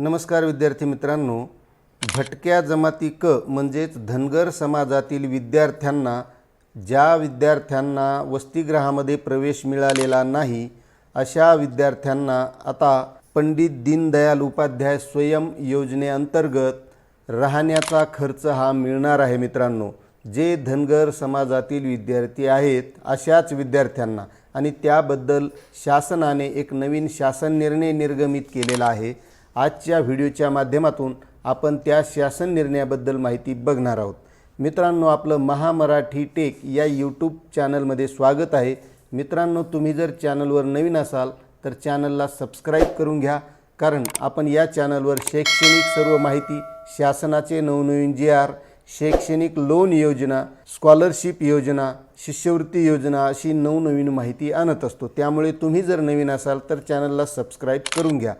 नमस्कार विद्यार्थी मित्रांनो. भटक्या जमाती क म्हणजेच धनगर समाजातील विद्यार्थ्यांना ज्या विद्यार्थ्यांना वसतिगृहामध्ये प्रवेश मिळालेला नाही अशा विद्यार्थ्यांना आता पंडित दीनदयाल उपाध्याय स्वयं योजनेअंतर्गत राहण्याचा खर्च हा मिळणार आहे मित्रांनो. जे धनगर समाजातील विद्यार्थी आहेत अशाच विद्यार्थ्यांना. आणि त्याबद्दल शासनाने एक नवीन शासन निर्णय निर्गमित केलेला आहे. आजच्या व्हिडिओच्या माध्यमातून आपण त्या शासन निर्णयाबद्दल माहिती बघणार आहोत. मित्रांनो आपलं महामराठी टेक या यूट्यूब चॅनलमध्ये स्वागत आहे. मित्रांनो तुम्ही जर चॅनलवर नवीन असाल तर चॅनलला सबस्क्राईब करून घ्या. कारण आपण या चॅनलवर शैक्षणिक सर्व माहिती शासनाचे नवनवीन जी आर शैक्षणिक लोन योजना स्कॉलरशिप योजना शिष्यवृत्ती योजना अशी नवनवीन माहिती आणत असतो. त्यामुळे तुम्ही जर नवीन असाल तर चॅनलला सबस्क्राईब करून घ्या.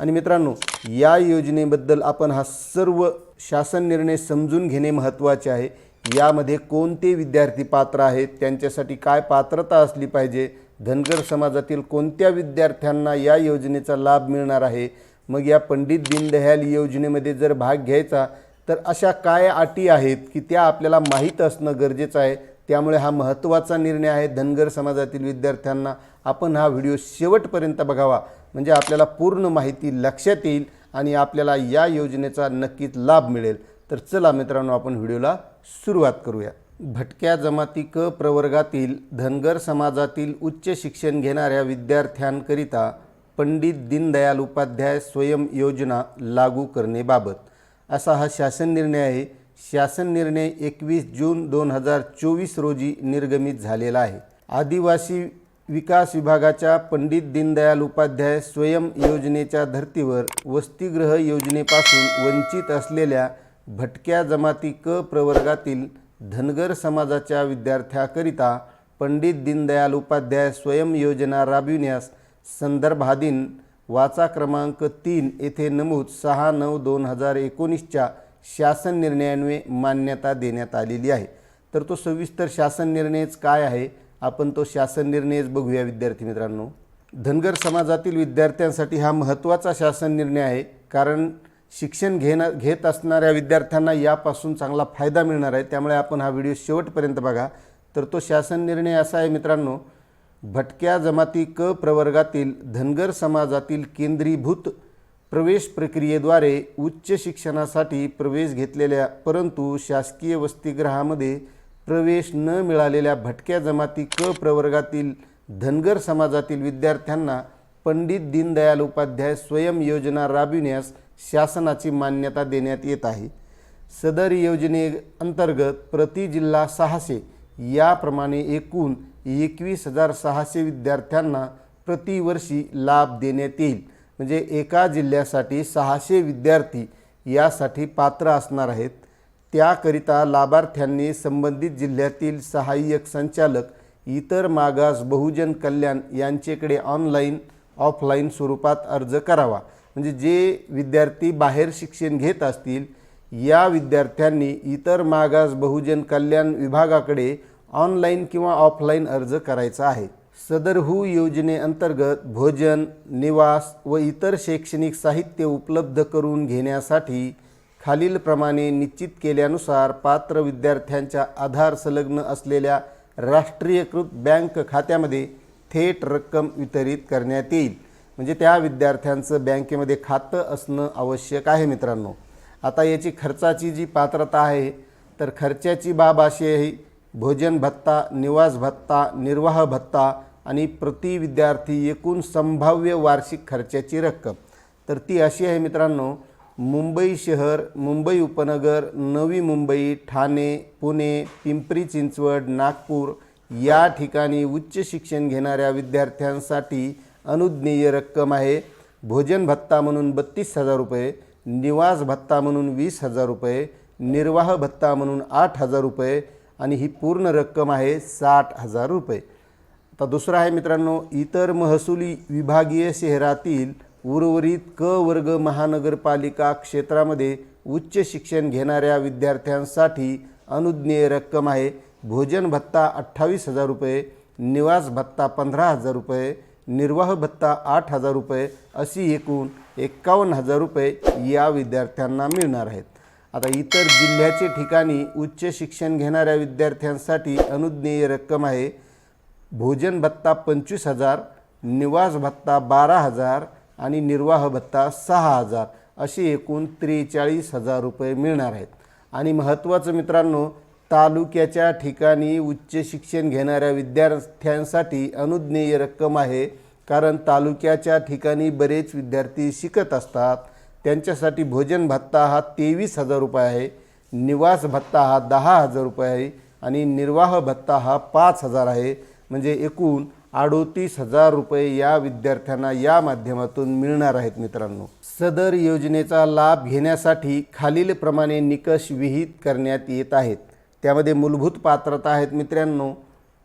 आणि मित्रांनो या योजनेबद्दल आपण हा सर्व शासन निर्णय समजून घेणे महत्त्वाचे आहे. यामध्ये कोणते विद्यार्थी पात्र आहेत त्यांच्यासाठी काय पात्रता असली पाहिजे धनगर समाजातील कोणत्या विद्यार्थ्यांना या योजनेचा लाभ मिळणार आहे मग या पंडित दीनदयाल योजनेमध्ये जर भाग घ्यायचा तर अशा काय अटी आहेत की त्या आपल्याला माहीत असणं गरजेचं आहे. त्यामुळे हा महत्त्वाचा निर्णय आहे धनगर समाजातील विद्यार्थ्यांना. आपण हा व्हिडिओ शेवटपर्यंत बघावा. म्हणजे आपल्याला पूर्ण माहिती लक्षात येईल आणि आपल्याला या योजनेचा नक्कीच लाभ मिळेल. तर चला मित्रांनो आपण व्हिडिओला सुरुवात करूया. भटक्या जमाती क प्रवर्गातील धनगर समाजातील उच्च शिक्षण घेणाऱ्या विद्यार्थ्यांकरिता पंडित दीनदयाल उपाध्याय स्वयं योजना लागू करणेबाबत असा हा शासन निर्णय आहे. शासन निर्णय एकवीस जून दोन हजार चोवीस रोजी निर्गमित झालेला आहे. आदिवासी विकास विभागाच्या पंडित दीनदयाल उपाध्याय स्वयं योजनेच्या धर्तीवर वसतिगृह योजनेपासून वंचित असलेल्या भटक्या जमाती क प्रवर्गातील धनगर समाजाच्या विद्यार्थ्याकरिता पंडित दीनदयाल उपाध्याय स्वयं योजना राबविण्यास संदर्भाधीन वाचा क्रमांक तीन येथे नमूद सहा नऊ दोन हजार एकोणीसच्या शासन निर्णयान्वये मान्यता देण्यात आलेली आहे. तर तो सविस्तर शासन निर्णयच काय आहे? आपण तो शासन निर्णयच बघूया विद्यार्थी मित्रांनो. धनगर समाजातील विद्यार्थ्यांसाठी हा महत्त्वाचा शासन निर्णय आहे कारण शिक्षण घेणं घेत असणाऱ्या विद्यार्थ्यांना यापासून चांगला फायदा मिळणार आहे. त्यामुळे आपण हा व्हिडिओ शेवटपर्यंत बघा. तर तो शासन निर्णय असा आहे मित्रांनो भटक्या जमाती क प्रवर्गातील धनगर समाजातील केंद्रीभूत प्रवेश प्रक्रियेद्वारे उच्च शिक्षणासाठी प्रवेश घेतलेल्या परंतु शासकीय वसतिगृहामध्ये प्रवेश न मिळालेल्या भटक्या जमाती क प्रवर्गातील धनगर समाजातील विद्यार्थ्यांना पंडित दीनदयाल उपाध्याय स्वयं योजना राबविण्यास शासनाची मान्यता देण्यात येत आहे. सदर योजनेअंतर्गत प्रति जिल्हा सहाशे याप्रमाणे एकूण एकवीस हजार सहाशे विद्यार्थ्यांना प्रतिवर्षी लाभ देण्यात येईल. म्हणजे एका जिल्ह्यासाठी सहाशे विद्यार्थी यासाठी पात्र असणार आहेत. त्याकरिता लाभार्थ्यांनी संबंधित जिल्ह्यातील सहाय्यक संचालक इतर मागास बहुजन कल्याण यांचेकडे ऑनलाईन ऑफलाईन स्वरूपात अर्ज करावा. म्हणजे जे विद्यार्थी बाहेर शिक्षण घेत असतील या विद्यार्थ्यांनी इतर मागास बहुजन कल्याण विभागाकडे ऑनलाईन किंवा ऑफलाईन अर्ज करायचा आहे. सदरहू योजनेअंतर्गत भोजन निवास व इतर शैक्षणिक साहित्य उपलब्ध करून घेण्यासाठी खालीलप्रमाणे निश्चित केल्यानुसार पात्र विद्यार्थ्यांच्या आधार संलग्न असलेल्या राष्ट्रीयकृत बँक खात्यामध्ये थेट रक्कम वितरित करण्यात येईल. म्हणजे त्या विद्यार्थ्यांचं बँकेमध्ये खातं असणं आवश्यक आहे मित्रांनो. आता याची खर्चाची जी पात्रता आहे तर खर्चाची बाब अशी आहे भोजन भत्ता निवास भत्ता निर्वाह भत्ता आणि प्रति विद्यार्थी एकूण संभाव्य वार्षिक खर्चाची रक्कम. तर ती अशी आहे मित्रांनो मुंबई शहर मुंबई उपनगर नवी मुंबई ठाणे पुणे पिंपरी चिंचवड नागपूर या ठिकाणी उच्च शिक्षण घेणाऱ्या विद्यार्थ्यांसाठी अनुज्ञेय रक्कम आहे. भोजन भत्ता म्हणून बत्तीस हजार रुपये निवास भत्ता म्हणून वीस हजार रुपये निर्वाह भत्ता म्हणून आठ हजार रुपये आणि ही पूर्ण रक्कम आहे साठ हजार रुपये. आता दुसरं आहे मित्रांनो इतर महसुली विभागीय शहरातील उर्वरित क वर्ग महानगरपालिका क्षेत्रामध्ये उच्च शिक्षण घेणाऱ्या विद्यार्थ्यांसाठी अनुज्ञेय रक्कम आहे भोजन भत्ता अठ्ठावीस हजार रुपये निवास भत्ता पंधरा हजार रुपये निर्वाह भत्ता आठ हजार रुपये अशी एकूण एक्कावन्न हजार रुपये या विद्यार्थ्यांना मिळणार आहेत. आता इतर जिल्ह्याचे ठिकाणी उच्च शिक्षण घेणाऱ्या विद्यार्थ्यांसाठी अनुज्ञेय रक्कम आहे. भोजन भत्ता पंचवीस हजार निवास भत्ता बारा हजार आणि निर्वाह भत्ता सहा हजार असे एकूण त्रेचाळीस हजार रुपये मिळणार आहेत. आणि महत्त्वाचं मित्रांनो तालुक्याच्या ठिकाणी उच्च शिक्षण घेणाऱ्या विद्यार्थ्यांसाठी अनुज्ञेय रक्कम आहे. कारण तालुक्याच्या ठिकाणी बरेच विद्यार्थी शिकत असतात. त्यांच्यासाठी भोजन भत्ता हा तेवीस हजार रुपये आहे निवास भत्ता हा दहा हजार रुपये आहे आणि निर्वाह भत्ता हा पाच हजार आहे. म्हणजे एकूण अडोतीस हजार रुपये या विद्यार्थ्यांना या माध्यमातून मिळणार आहेत मित्रांनो. सदर योजनेचा लाभ घेण्यासाठी खालीलप्रमाणे निकष विहित करण्यात येत आहेत. त्यामध्ये मूलभूत पात्रता आहेत मित्रांनो.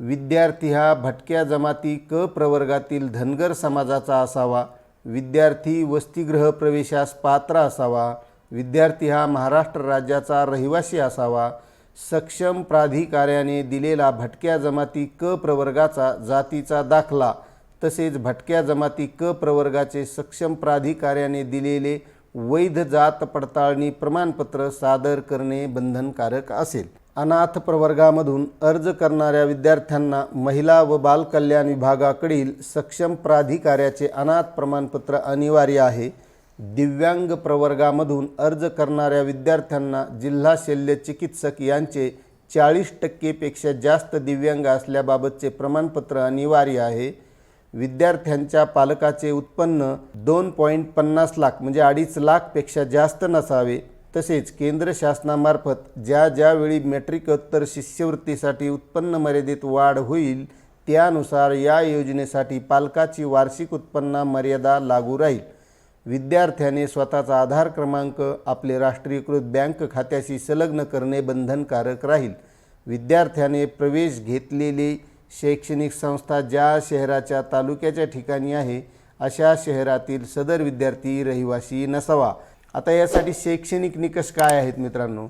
विद्यार्थी हा भटक्या जमाती क प्रवर्गातील धनगर समाजाचा असावा. विद्यार्थी वसतिगृह प्रवेशास पात्र असावा. विद्यार्थी हा महाराष्ट्र राज्याचा रहिवासी असावा. सक्षम प्राधिकाऱ्याने दिलेला भटक्या जमाती क प्रवर्गाचा जातीचा दाखला. तसेच भटक्या जमाती क प्रवर्गाचे सक्षम प्राधिकाऱ्याने दिलेले वैध जात पडताळणी प्रमाणपत्र सादर करणे बंधनकारक असेल. अनाथ प्रवर्गामधून अर्ज करणाऱ्या विद्यार्थ्यांना महिला व बालकल्याण विभागाकडील सक्षम प्राधिकाऱ्याचे अनाथ प्रमाणपत्र अनिवार्य आहे. दिव्यांग प्रवर्गामधून अर्ज करणाऱ्या विद्यार्थ्यांना जिल्हा शल्य चिकित्सक यांचे चाळीस टक्केपेक्षा जास्त दिव्यांग असल्याबाबतचे प्रमाणपत्र अनिवार्य आहे. विद्यार्थ्यांच्या पालकाचे उत्पन्न दोन पॉईंट पन्नास लाख म्हणजे अडीच लाखपेक्षा जास्त नसावे. तसेच केंद्र शासनामार्फत ज्या ज्यावेळी मेट्रिकोत्तर शिष्यवृत्तीसाठी उत्पन्न मर्यादेत वाढ होईल त्यानुसार या योजनेसाठी पालकाची वार्षिक उत्पन्न मर्यादा लागू राहील. विद्यार्थ्याने स्वतःचा आधार क्रमांक आपले राष्ट्रीयकृत बँक खात्याशी संलग्न करणे बंधनकारक राहील. विद्यार्थ्याने प्रवेश घेतलेली शैक्षणिक संस्था ज्या शहराच्या तालुक्याच्या ठिकाणी आहे अशा शहरातील सदर विद्यार्थी रहिवासी नसावा. आता यासाठी शैक्षणिक निकष काय आहेत मित्रांनो?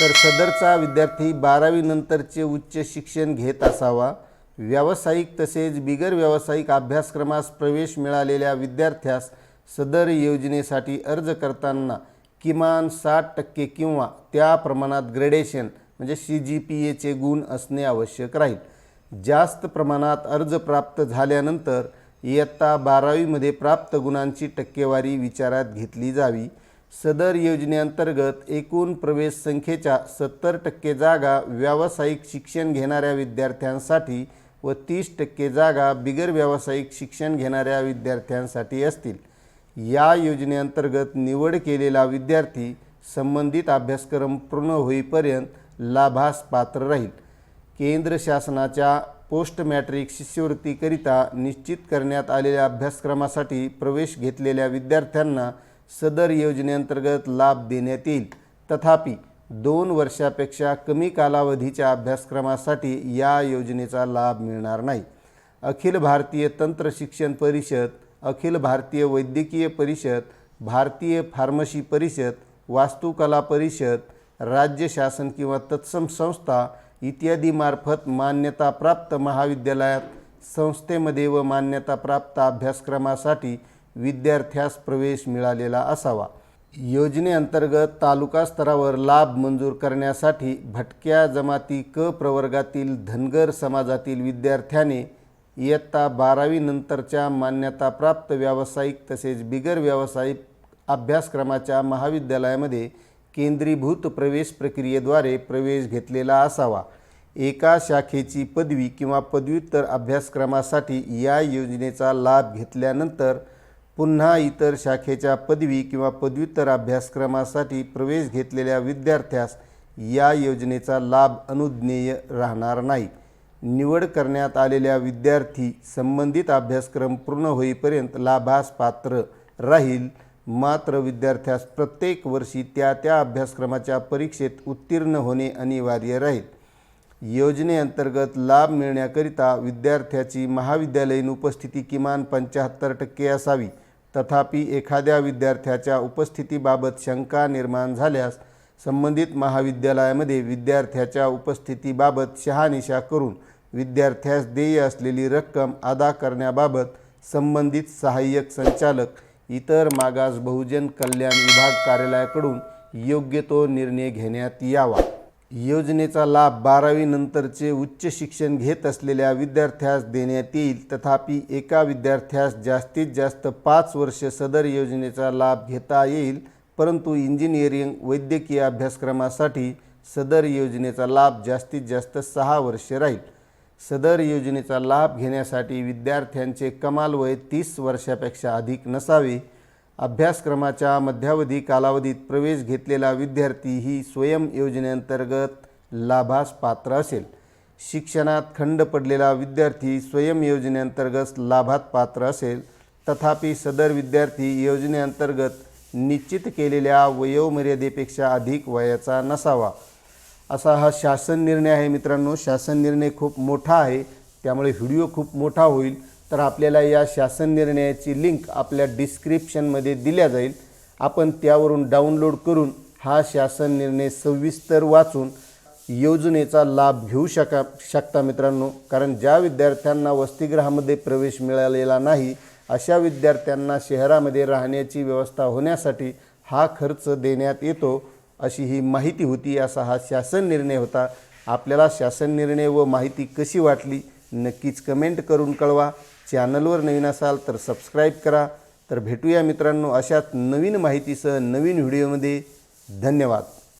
तर सदरचा विद्यार्थी बारावीनंतरचे उच्च शिक्षण घेत असावा. व्यावसायिक तसेच बिगर व्यावसायिक अभ्यासक्रमास प्रवेश मिळालेल्या विद्यार्थ्यास सदर योजनेसाठी अर्ज करताना किमान साठ टक्के किंवा त्या प्रमाणात ग्रेडेशन म्हणजे सी जी पी एचे गुण असणे आवश्यक राहील. जास्त प्रमाणात अर्ज प्राप्त झाल्यानंतर इयत्ता बारावीमध्ये प्राप्त गुणांची टक्केवारी विचारात घेतली जावी. सदर योजनेअंतर्गत एकूण प्रवेश संख्येच्या सत्तर टक्के जागा व्यावसायिक शिक्षण घेणाऱ्या विद्यार्थ्यांसाठी व तीस टक्के जागा बिगर व्यावसायिक शिक्षण घेणाऱ्या विद्यार्थ्यांसाठी असतील. या योजनेअंतर्गत निवड केलेला विद्यार्थी संबंधित अभ्यासक्रम पूर्ण होईपर्यंत लाभास पात्र राहील. केंद्र शासनाच्या पोस्ट मॅट्रिक शिष्यवृत्तीकरिता निश्चित करण्यात आलेल्या अभ्यासक्रमासाठी प्रवेश घेतलेल्या विद्यार्थ्यांना सदर योजनेअंतर्गत लाभ देण्यात येईल. तथापि दोन वर्षापेक्षा कमी कालावधीच्या अभ्यासक्रमासाठी या योजनेचा लाभ मिळणार नाही. अखिल भारतीय तंत्र शिक्षण परिषद अखिल भारतीय वैद्यकीय परिषद भारतीय फार्मसी परिषद वास्तुकला परिषद राज्य शासन किंवा तत्सम संस्था इत्यादीमार्फत मान्यताप्राप्त महाविद्यालयात संस्थेमध्ये व मान्यताप्राप्त अभ्यासक्रमासाठी विद्यार्थ्यास प्रवेश मिळालेला असावा. योजनेअंतर्गत तालुका स्तरावर लाभ मंजूर करण्यासाठी भटक्या जमाती क प्रवर्गातील धनगर समाजातील विद्यार्थ्याने इयत्ता बारावीनंतरच्या मान्यताप्राप्त व्यावसायिक तसेच बिगर व्यावसायिक अभ्यासक्रमाच्या महाविद्यालयामध्ये केंद्रीभूत प्रवेश प्रक्रियेद्वारे प्रवेश घेतलेला असावा. एका शाखेची पदवी किंवा पदव्युत्तर अभ्यासक्रमासाठी या योजनेचा लाभ घेतल्यानंतर पुन्हा इतर शाखेच्या पदवी किंवा पदव्युत्तर अभ्यासक्रमासाठी प्रवेश घेतलेल्या विद्यार्थ्यास या योजनेचा लाभ अनुज्ञेय राहणार नाही. निवड करण्यात आलेल्या विद्यार्थी संबंधित अभ्यासक्रम पूर्ण होईपर्यंत लाभास पात्र राहील. मात्र विद्यार्थ्यास प्रत्येक वर्षी त्या त्या अभ्यासक्रमाच्या परीक्षेत उत्तीर्ण होणे अनिवार्य राहील. योजनेअंतर्गत लाभ मिळण्याकरिता विद्यार्थ्याची महाविद्यालयीन उपस्थिती किमान पंच्याहत्तर टक्के असावी. तथापि एखाद्या विद्यार्थ्याच्या उपस्थितीबाबत शंका निर्माण झाल्यास संबंधित महाविद्यालयामध्ये विद्यार्थ्याच्या उपस्थितीबाबत शहानिशा करून विद्यार्थ्यास देय असलेली रक्कम अदा करण्याबाबत संबंधित सहाय्यक संचालक इतर मागास बहुजन कल्याण विभाग कार्यालयाकडून योग्य तो निर्णय घेण्यात यावा. योजनेचा लाभ बारावी नंतरचे उच्च शिक्षण घेत असलेल्या विद्यार्थ्यास देण्यात येईल. तथापि एका विद्यार्थ्यास जास्तीत जास्त पाच वर्ष सदर योजनेचा लाभ घेता येईल. परंतु इंजिनिअरिंग वैद्यकीय अभ्यासक्रमासाठी सदर योजनेचा लाभ जास्तीत जास्त सहा वर्षे राहील. सदर योजनेचा लाभ घेण्यासाठी विद्यार्थ्यांचे कमाल वय तीस वर्षापेक्षा अधिक नसावे. अभ्यासक्रमाच्या मध्यावधी कालावधीत प्रवेश घेतलेला विद्यार्थी ही स्वयं योजनेअंतर्गत लाभास पात्र असेल. शिक्षणात खंड पडलेला विद्यार्थी स्वयं योजनेअंतर्गत लाभात पात्र असेल. तथापि सदर विद्यार्थी योजनेअंतर्गत निश्चित केलेल्या वयोमर्यादेपेक्षा अधिक वयाचा नसावा. असा हा शासन निर्णय आहे मित्रांनो. शासन निर्णय खूप मोठा आहे. त्यामुळे व्हिडिओ खूप मोठा होईल. तर आपल्याला या शासन निर्णयाची लिंक आपल्या डिस्क्रिप्शनमध्ये दिल्या जाईल. आपण त्यावरून डाउनलोड करून हा शासन निर्णय सविस्तर वाचून योजनेचा लाभ घेऊ शका शकता मित्रांनो. कारण ज्या विद्यार्थ्यांना वसतिगृहामध्ये प्रवेश मिळालेला नाही अशा विद्यार्थ्यांना शहरामध्ये राहण्याची व्यवस्था होण्यासाठी हा खर्च देण्यात येतो अशी ही माहिती होती असा हा शासन निर्णय होता. आपल्याला शासन निर्णय व माहिती कशी वाटली नक्कीच कमेंट करून कळवा. चॅनलवर नवीन असाल तर सबस्क्राईब करा. तर भेटूया मित्रांनो अशाच नवीन माहितीसह नवीन व्हिडिओमध्ये. धन्यवाद.